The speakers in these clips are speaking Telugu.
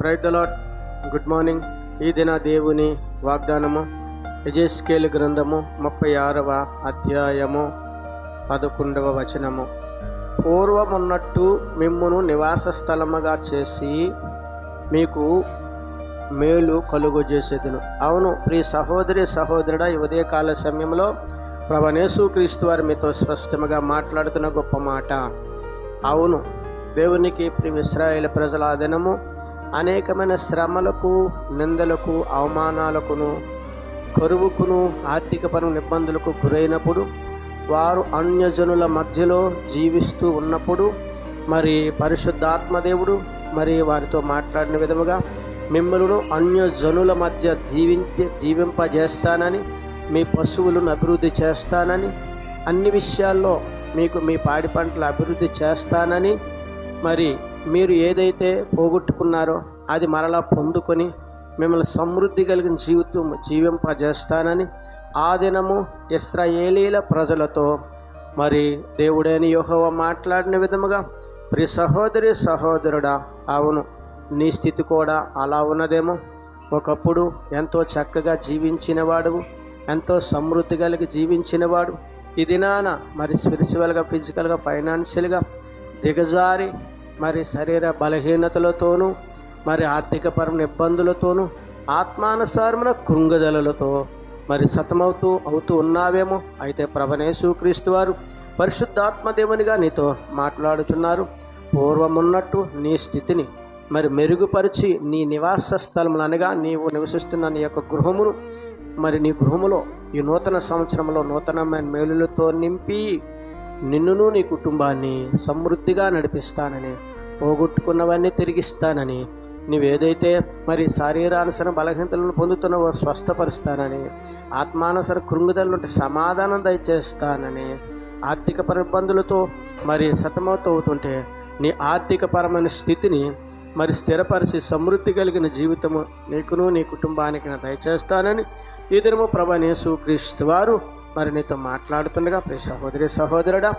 ప్రైతలాట్ గుడ్ మార్నింగ్ ఈ దిన దేవుని వాగ్దానము. యజేస్కేలు గ్రంథము ముప్పై ఆరవ అధ్యాయము పదకొండవ వచనము. పూర్వమున్నట్టు మిమ్మును నివాస స్థలముగా చేసి మీకు మేలు కలుగు చేసేదును అవును ప్రియ సహోదరి సహోదరుడ ఈ ఉదయకాల సమయంలో ప్రభనేసు క్రీస్తు వారు మీతో స్పష్టంగా మాట్లాడుతున్న గొప్ప మాట. అవును దేవునికి ప్రియ ఇస్రాయేల్ ప్రజల దినము అనేకమైన శ్రమలకు నిందలకు అవమానాలకును కరువుకును ఆర్థికపరమైన ఇబ్బందులకు గురైనప్పుడు వారు అన్యజనుల మధ్యలో జీవిస్తూ ఉన్నప్పుడు మరి పరిశుద్ధాత్మదేవుడు మరి వారితో మాట్లాడిన విధముగా మిమ్మల్ని అన్యజనుల మధ్య జీవించి జీవింపజేస్తానని మీ పశువులను అభివృద్ధి చేస్తానని అన్ని విషయాల్లో మీకు మీ పాడి పంటలు అభివృద్ధి చేస్తానని మరి మీరు ఏదైతే పోగొట్టుకున్నారో అది మరలా పొందుకొని మిమ్మల్ని సమృద్ధి కలిగిన జీవితం జీవింపజేస్తానని ఆ దినము ఇస్రాయేలీల ప్రజలతో మరి దేవుడైన యోహోవ మాట్లాడిన విధముగా ప్రి సహోదరి సహోదరుడా అవును నీ స్థితి కూడా అలా ఉన్నదేమో. ఒకప్పుడు ఎంతో చక్కగా జీవించినవాడు ఎంతో సమృద్ధి కలిగి జీవించినవాడు. ఈ దినాన మరి స్పిరిచువల్గా ఫిజికల్గా ఫైనాన్షియల్గా దిగజారి మరి శరీర బలహీనతలతోనూ మరి ఆర్థికపరమైన ఇబ్బందులతోనూ ఆత్మానుసారమైన కృంగదలలతో మరి సతమవుతూ అవుతూ ఉన్నావేమో అయితే ప్రభనేసు క్రీస్తు వారు పరిశుద్ధాత్మదేవునిగా నీతో మాట్లాడుతున్నారు. పూర్వమున్నట్టు నీ స్థితిని మరి మెరుగుపరిచి నీ నివాస స్థలములు అనగా నీవు నివసిస్తున్న నీ యొక్క గృహమును మరి నీ గృహములో ఈ నూతన సంవత్సరంలో నూతనమైన మేలులతో నింపి నిన్నును నీ కుటుంబాన్ని సమృద్ధిగా నడిపిస్తానని పోగొట్టుకున్నవన్నీ తిరిగిస్తానని నీవేదైతే మరి శారీరానుసర బలహీనతలను పొందుతున్నావో స్వస్థపరుస్తానని ఆత్మానుసర కృంగుదల నుండి సమాధానం దయచేస్తానని ఆర్థిక ఇబ్బందులతో మరి సతమవుతూ అవుతుంటే నీ ఆర్థికపరమైన స్థితిని మరి స్థిరపరిచి సమృద్ధి కలిగిన జీవితము నీకును నీ కుటుంబానికి నేను దయచేస్తానని ఈ దినము ప్రభనేసు క్రీస్తు వారు మరి నీతో మాట్లాడుతుండగా ప్రియ సహోదరి సహోదరుడా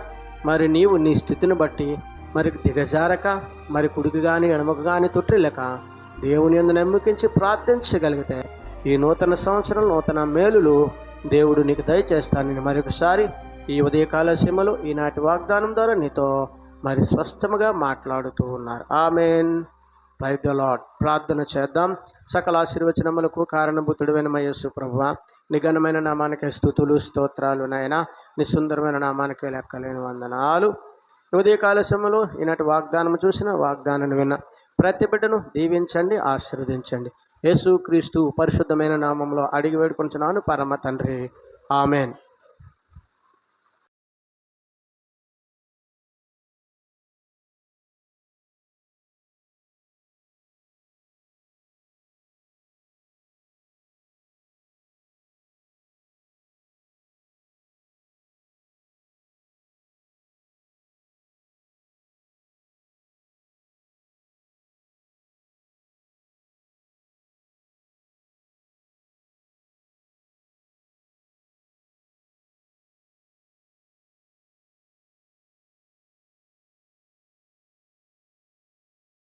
మరి నీవు నీ స్థితిని బట్టి మరి దిగజారక మరి కుడికి కానీ ఎడమకు కానీ తొట్టిల్లక దేవుని ఎందు నమ్మకించి ప్రార్థించగలిగితే ఈ నూతన సంవత్సరం నూతన మేలులు దేవుడు నీకు దయచేస్తానని మరొకసారి ఈ ఉదయకాల సీమలో ఈనాటి వాగ్దానం ద్వారా నీతో మరి స్పష్టముగా మాట్లాడుతూ ఉన్నారు. ఆమెన్. ప్రైజ్ ద లాడ్ ప్రార్థన చేద్దాం. సకల ఆశీర్వచనములకు కారణభూతుడైన మయస్సు ప్రభువ నిఘనమైన నామానికి స్థుతులు స్తోత్రాలు నాయన. నీ సుందరమైన నామానికి లెక్కలేని వందనాలు. ఉదయకాల సమయంలో ఈనాటి వాగ్దానం చూసిన వాగ్దానాన్ని విన్న ప్రతి బిడ్డను దీవించండి ఆశీర్వదించండి. యేసు క్రీస్తు పరిశుద్ధమైన నామంలో అడిగి వేడుకుంటున్నాను పరమ తండ్రి. ఆమెన్.